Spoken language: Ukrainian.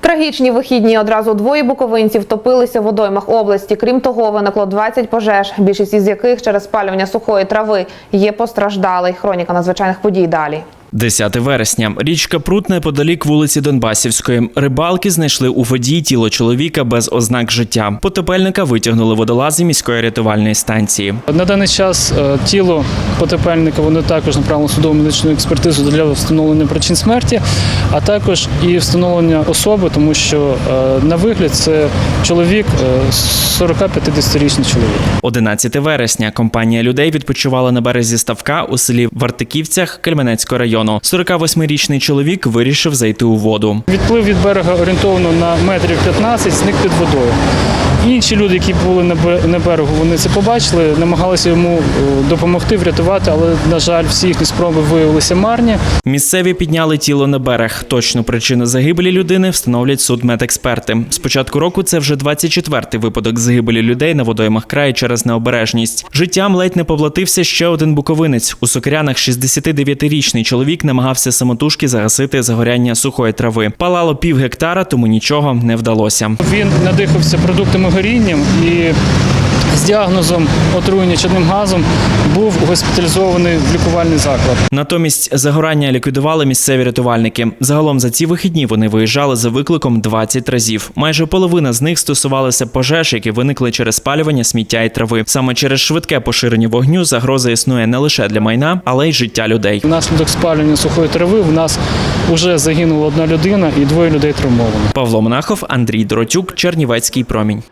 Трагічні вихідні одразу двоє буковинців топилися в водоймах області. Крім того, виникло 20 пожеж, більшість із яких через спалювання сухої трави є постраждалий. Хроніка надзвичайних подій далі. 10 вересня. Річка Прут неподалік вулиці Донбасівської. Рибалки знайшли у воді тіло чоловіка без ознак життя. Потопельника витягнули водолази міської рятувальної станції. На даний час е, тіло потепельника вони також направлено в судово медичну експертизу для встановлення причин смерті, а також і встановлення особи, тому що е, на вигляд це чоловік, е, 40-50-річний чоловік. 11 вересня. Компанія людей відпочивала на березі ставка у селі Вартиківцях Кельменецького району. 48-річний чоловік вирішив зайти у воду. Відплив від берега орієнтовно на метрів 15, зник під водою. Інші люди, які були на бе- берегу, вони це побачили, намагалися йому е, допомогти, врятувати, але, на жаль, всі їхні спроби виявилися марні. Місцеві підняли тіло на берег. Точну причину загибелі людини встановлять судмедексперти. З початку року це вже 24-й випадок загибелі людей на водоймах краю через необережність. Життям ледь не повлатився ще один буковинець. У Сокирянах 69-річний чоловік намагався самотужки загасити загоряння сухої трави. Палало пів гектара, тому нічого не вдалося. Він надихався продуктами горіння і з діагнозом отруєння чадним газом був госпіталізований в лікувальний заклад. Натомість загорання ліквідували місцеві рятувальники. Загалом за ці вихідні вони виїжджали за викликом 20 разів. Майже половина з них стосувалася пожеж, які виникли через спалювання сміття і трави. Саме через швидке поширення вогню загроза існує не лише для майна, але й життя людей. Внаслідок спалювання сухої трави в нас вже загинула одна людина і двоє людей травмовано. Павло Монахов, Андрій Доротюк, Чернівецький промінь.